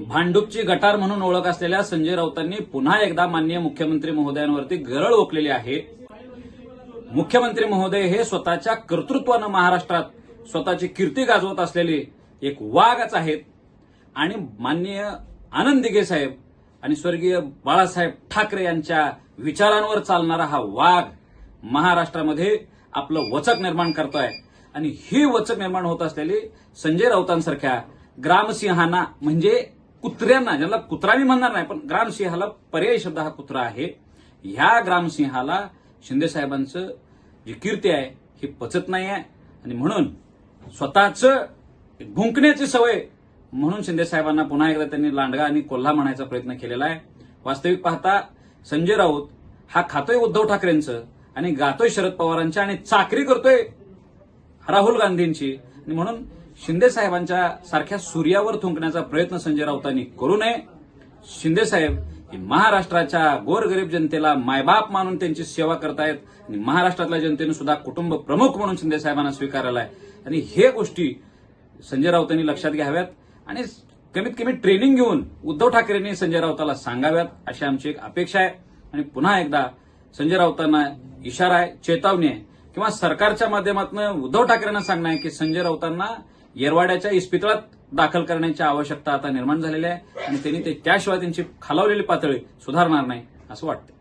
भांडुपची गटार म्हणून ओळख असलेल्या संजय राऊतांनी पुन्हा एकदा माननीय मुख्यमंत्री महोदयांवरती गरळ ओकलेली आहे. मुख्यमंत्री महोदय हे स्वतःच्या कर्तृत्वानं महाराष्ट्रात स्वतःची कीर्ती गाजवत असलेले एक वाघच आहेत. आणि माननीय आनंद दिघे साहेब आणि स्वर्गीय बाळासाहेब ठाकरे यांच्या विचारांवर चालणारा हा वाघ महाराष्ट्रामध्ये आपलं वचक निर्माण करतोय. आणि ही वचक निर्माण होत असलेली संजय राऊतांसारख्या ग्रामसिंहांना म्हणजे कुत्र्यांना ज्याला कुत्रा मी म्हणणार नाही पण ग्रामसिंहाला पर्यायी शब्द हा कुत्रा आहे. ह्या ग्रामसिंहाला शिंदे साहेबांचं जी कीर्ती आहे ही पचत नाही आहे. आणि म्हणून स्वतःच भुंकण्याची सवय म्हणून शिंदे साहेबांना पुन्हा एकदा त्यांनी लांडगा आणि कोल्हा म्हणायचा प्रयत्न केलेला आहे. वास्तविक पाहता संजय राऊत हा खातोय उद्धव ठाकरेंचं आणि गातोय शरद पवारांच्या आणि चाकरी करतोय राहुल गांधींची. आणि म्हणून शिंदे साहेबांच्या सारख्या सूर्यावर थुंकण्याचा प्रयत्न संजय राऊतांनी करू नये. शिंदे साहेब हे महाराष्ट्राच्या गोरगरीब जनतेला मायबाप मानून त्यांची सेवा करतायत आणि महाराष्ट्रातल्या जनतेने सुद्धा कुटुंब प्रमुख म्हणून शिंदे साहेबांना स्वीकारलेला आहे. आणि हे गोष्टी संजय राऊतांनी लक्षात घ्याव्यात आणि कमीत कमी ट्रेनिंग घेऊन उद्धव ठाकरेंनी संजय राऊताला सांगाव्यात अशी आमची एक अपेक्षा आहे. आणि पुन्हा एकदा संजय राऊतांना इशारा आहे चेतावणी आहे. किंवा सरकारच्या माध्यमातून उद्धव ठाकरेंना सांगणं आहे की संजय राऊतांना येरवाड्याच्या इस्पितळात दाखल करण्याची आवश्यकता आता निर्माण झालेली आहे आणि त्यांनी ते त्याशिवाय त्यांची खालावलेली पातळी सुधारणार नाही असं वाटतं